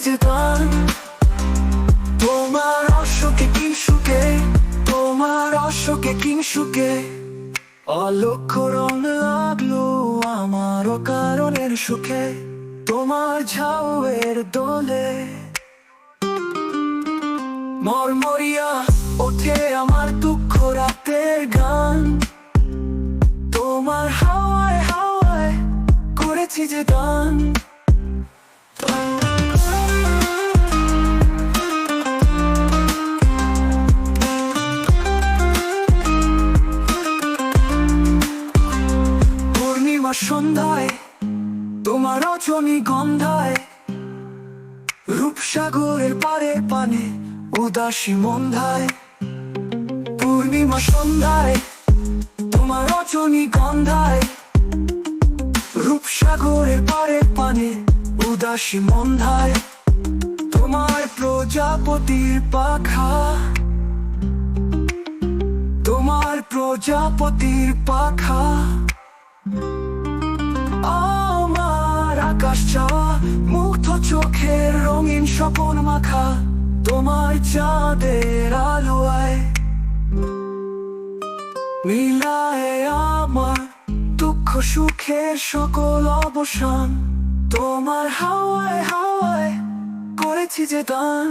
যে দান তোমার অশোকে কিংসুকে তোমার অশোকে কিংসুকে অলক্ষ রং লাগল আমারও কারণের সুখে, তোমার ঝাউয়ের দোলে। মরমরিয়া, ওঠে আমার দুঃখ রাতের গান। তোমার হাওয়ায় হাওয়ায় করেছি যে গান পূর্ণিমা সন্ধ্যায়, তোমার রজনী গন্ধায়, রূপসাগরের পারে পানে উদাসী মন্ধায়। পূর্ণিমা সন্ধ্যায়, তোমার রজনী গন্ধায়, রূপসাগরের পারে পানে উদাসী মন্ধায়। তোমার প্রজাপতির পাখা, তোমার প্রজাপতির পাখা। আকাশ চাওয়া মুগ্ধ চোখের রঙিন স্বপন মাখা তোমার চাঁদের আলোয়। মিলায় আমার দুঃখ সুখের সকল অবসান তোমার হাওয়ায় হাওয়ায় করেছি যে দান।